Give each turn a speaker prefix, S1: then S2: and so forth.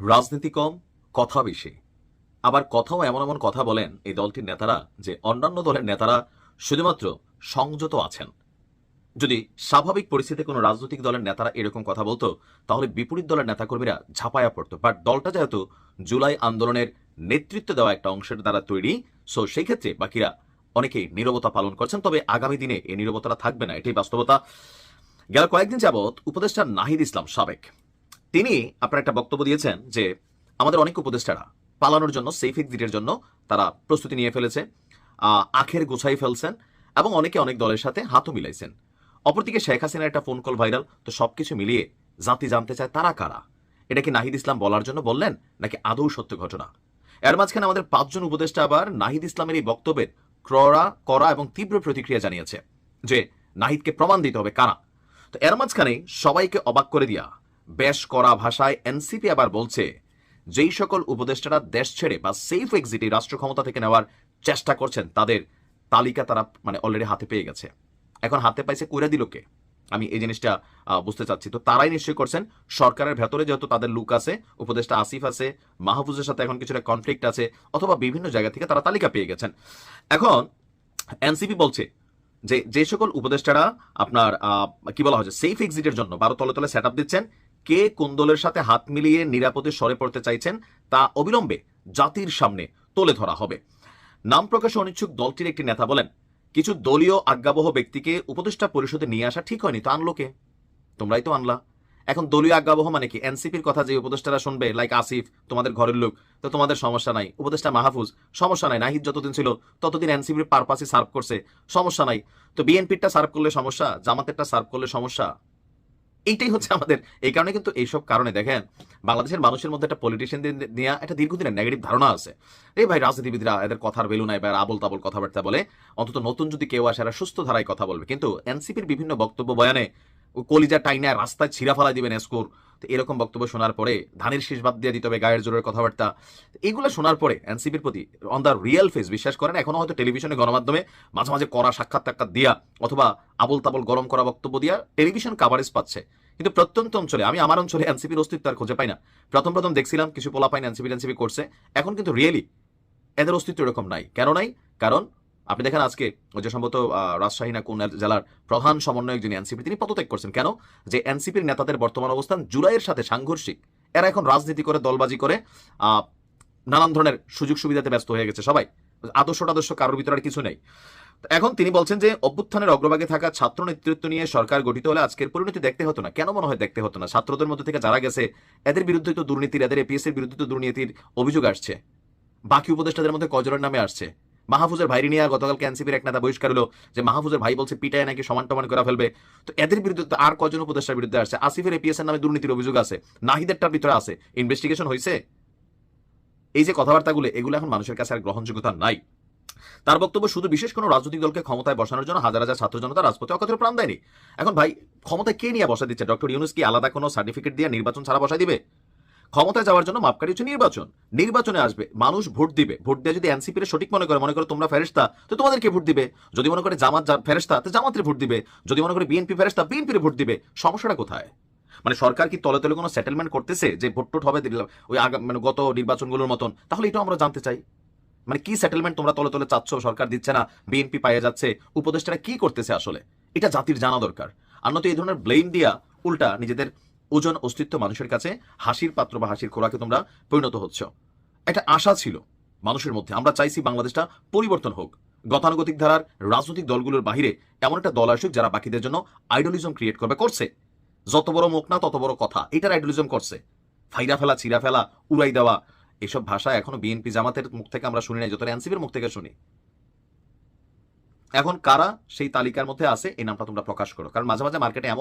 S1: রাজনীতি কম, কথা বেশি। আবার কথাও এমন এমন কথা বলেন এই দলটির নেতারা যে অন্যান্য দলের নেতারা শুধুমাত্র সংযত আছেন। যদি স্বাভাবিক পরিস্থিতিতে কোনো রাজনৈতিক দলের নেতারা এরকম কথা বলতো, তাহলে বিপরীত দলের নেতাকর্মীরা ঝাঁপায়া পড়তো। বাট দলটা যেহেতু জুলাই আন্দোলনের নেতৃত্ব দেওয়া একটা অংশের দ্বারা তৈরি, সো সেই ক্ষেত্রে বাকিরা অনেকেই নীরবতা পালন করছেন। তবে আগামী দিনে এই নীরবতাটা থাকবে না, এটাই বাস্তবতা। গেল কয়েকদিন যাবৎ উপদেষ্টা নাহিদ ইসলাম সাবেক তিনি আপনার একটা বক্তব্য দিয়েছেন যে আমাদের অনেক উপদেষ্টারা পালানোর জন্য সেফ এক্সিটের জন্য তারা প্রস্তুতি নিয়ে ফেলেছে আখের গুছাই ফেলছেন এবং অনেকে অনেক দলের সাথে হাতও মিলাইছেন। অপরদিকে শেখ হাসিনার একটা ফোন কল ভাইরাল তো সবকিছু মিলিয়ে জাতি জানতে চায় তারা কারা? এটা কি নাহিদ ইসলাম বলার জন্য বললেন নাকি আদৌ সত্য ঘটনা? এর মাঝখানে আমাদের পাঁচজন উপদেষ্টা আবার নাহিদ ইসলামের এই বক্তব্যের ক্রড়া করা এবং তীব্র প্রতিক্রিয়া জানিয়েছে যে নাহিদকে প্রমাণ দিতে হবে কারা? তো এর মাঝখানে সবাইকে অবাক করে দিয়া বেশ করা ভাষায় এনসিপি আবার বলছে, যেই সকল উপদেষ্টারা দেশ ছেড়ে বা সেফ এক্সিটে রাষ্ট্র ক্ষমতা থেকে নেওয়ার চেষ্টা করছেন, তাদের তালিকা তারা মানে অলরেডি হাতে পেয়ে গেছে। এখন হাতে পাইছে কইরা দিল কে? আমি এই জিনিসটা বুঝতে চাচ্ছি। তো তারাই নিশ্চয়ই করছেন। সরকারের ভেতরে যেহেতু তাদের লুক আছে, উপদেষ্টা আসিফ আছে, মাহফুজের সাথে এখন কিছুটা কনফ্লিক্ট আছে, অথবা বিভিন্ন জায়গা থেকে তারা তালিকা পেয়ে গেছেন। এখন এনসিপি বলছে যে যে সকল উপদেষ্টারা আপনার কি বলা হয়েছে সেফ এক্সিটের জন্য বারো তলে তলে সেট দিচ্ছেন কে কোন দলের সাথে হাত মিলিয়ে নিরাপদে সরে পড়তে চাইছেন তা অবিলম্বে জাতির সামনে তুলে ধরা হবে। নাম প্রকাশে অনিচ্ছুক দলটির একটি নেতা বলেন, কিছু দলীয় আজ্ঞাবহ ব্যক্তিকে উপদেষ্টা পরিষদে নিয়ে আসা ঠিক হয়নি, তো আনলো কে? তোমরাই তো আনলা। এখন দলীয় আজ্ঞাবহ মানে কি? এনসিপির কথা যে উপদেষ্টারা শুনবে লাইক আসিফ, তোমাদের ঘরের লোক, তো তোমাদের সমস্যা নাই। উপদেষ্টা মাহফুজ, সমস্যা নাই, নাহিদ যতদিন ছিল, ততদিন এনসিপির পারপাসে সার্ভ করছে, সমস্যা নাই। তো বিএনপিরটা সার্ভ করলে সমস্যা, জামাতেরটা সার্ভ করলে সমস্যা? এইটাই হচ্ছে আমাদের, এই কারণে কিন্তু এইসব কারণে দেখেন, বাংলাদেশের মানুষের মধ্যে একটা পলিটিশিয়ানদের নিয়ে একটা দীর্ঘদিনের নেগেটিভ ধারণা আছে। এই ভাই রাজনীতিবিদরা এদের কথার বেলু নাই বা আবল তাবল কথাবার্তা বলে, অন্তত নতুন যদি কেউ আসে, এরা সুস্থ ধারায় কথা বলবে। কিন্তু এনসিপির বিভিন্ন বক্তব্য বয়ানে কলিজা টাইনা রাস্তায় ছিঁড়া ফেলা দিবেন স্কোর তো এরকম বক্তব্য শোনার পরে, ধানের শীষ বাদ দিয়ে দিতে হবে গায়ের জোরের কথাবার্তা। এগুলো শোনার পরে এনসিপির প্রতি অন দ্য রিয়েল ফেস বিশ্বাস করেন, এখনও হয়তো টেলিভিশনে গণমাধ্যমে মাঝে মাঝে করা সাক্ষাৎ টাক্ষাৎ দিয়া অথবা আবল তাবল গরম করা বক্তব্য দিয়া টেলিভিশন কাভারেজ পাচ্ছে। কিন্তু প্রত্যন্ত অঞ্চলে, আমি আমার অঞ্চলে এনসিপির অস্তিত্ব আর খুঁজে পাই না। প্রথম প্রথম দেখছিলাম কিছু পোলা পাইন এনসিপি এনসিপি করছে। এখন কিন্তু রিয়েলি এদের অস্তিত্ব এরকম নাই। কেন নাই? কারণ আপনি দেখেন আজকে যে সম্ভবত রাজশাহী না কোন জেলার প্রধান সমন্বয়ক যিনি এনসিপি, তিনি পদত্যাগ করছেন। কেন? যে এনসিপির নেতাদের বর্তমান অবস্থান জুলাইয়ের সাথে সাংঘর্ষিক। এরা এখন রাজনীতি করে, দলবাজি করে নানান ধরনের সুযোগ সুবিধাতে ব্যস্ত হয়ে গেছে সবাই। আদর্শ আদর্শ কারোর ভিতরে আর কিছু নেই। এখন তিনি বলছেন যে অভ্যুত্থানের অগ্রভাগে থাকা ছাত্র নেতৃত্ব নিয়ে সরকার গঠিত হলে আজকের পরিণতি দেখতে হতো না। কেন মনে হয় দেখতে হতো না? ছাত্রদের মধ্যে থেকে যারা গেছে, এদের বিরুদ্ধে তো দুর্নীতির, এদের এপিএস এর বিরুদ্ধে তো দুর্নীতির অভিযোগ আসছে। বাকি উপদেষ্টাদের মধ্যে কজরের নামে আসছে? মাহফুজের ভাইরি নিয়ে গতকালকে এনসিপির এক নেতা বহিষ্কার হলো যে মাহফুজের ভাই বলছে পিটায় নাকি সমান টমান করা ফেলবে। তো এদের বিরুদ্ধে আর কজন উপদেষ্টার বিরুদ্ধে আসছে? আসিফের এপিএস এর নামে দুর্নীতির অভিযোগ আছে। নাহিদেরটার ভিতরে আছে। ইনভেস্টিগেশন হয়েছে এই যে কথাবার্তাগুলো, এগুলো এখন মানুষের কাছে আর গ্রহণযোগ্যতা নাই। তার বক্তব্য শুধু বিশেষ কোনো রাজনৈতিক দলকে ক্ষমতায় বসানোর জন্য হাজার হাজার ছাত্র জনতা রাজপথে অকথের প্রাণ দেয়নি। এখন ভাই, ক্ষমতায় কে নিয়ে বসা দিচ্ছে? ডক্টর ইউনুস কি আলাদা কোনো সার্টিফিকেট দিয়ে নির্বাচন ছাড়া বসাই দিবে? ক্ষমতায় যাওয়ার জন্য মাপকাঠি হচ্ছে নির্বাচন। নির্বাচনে আসবে, মানুষ ভোট দিবে। ভোট দিয়ে যদি এনসিপি সঠিক মনে করে, মনে করো তোমরা ফেরেস্তা তো তোমাদেরকে ভোট দিবে? যদি মনে করে জামাত ফেরেস্তা তো জামাতের ভোট দিবে। যদি মনে করে বিএনপি ফেরেস্তা বিএনপির ভোট দিবে। সমস্যাটা কোথায়? মানে সরকার কি তলে তলে কোনো সেটেলমেন্ট করতেছে যে ভোট টোট হবে ওই মানে গত নির্বাচনগুলোর মতন? তাহলে এটাও আমরা জানতে চাই। মানে কি সেটেলমেন্ট তোমরা তলে তলে চাচ্ছ? সরকার দিচ্ছে না বিএনপি পাইয়ে যাচ্ছে। উপদেষ্টারা কি করতেছে আসলে? এটা জাতির জানা দরকার। আর নয়তো এই ধরনের ব্লেম দিয়া উল্টা নিজেদের ওজন অস্তিত্ব মানুষের কাছে হাসির পাত্র বা হাসির খোরাকে তোমরা পরিণত হচ্ছ। একটা আশা ছিল মানুষের মধ্যে, আমরা চাইছি বাংলাদেশটা পরিবর্তন হোক। গতানুগতিক ধারার রাজনৈতিক দলগুলোর বাহিরে এমন একটা দল আসুক যারা বাকিদের জন্য আইডলিজম ক্রিয়েট করবে, করছে। যত বড় মুখ না তত বড় কথা, এটার আইডলিজম করছে। ফাইরা ফেলা চিরা ফেলা, উড়াই দেওয়া এসব ভাষা এখনও বিএনপি জামাতের মুখ থেকে আমরা শুনি নাই, যতটা এনসিপির মুখ থেকে শুনি। এখন কারা সেই তালিকার মধ্যে আছে, এই নামটা তোমরা প্রকাশ করো, কারণ মাঝে মাঝে মার্কেটে এমন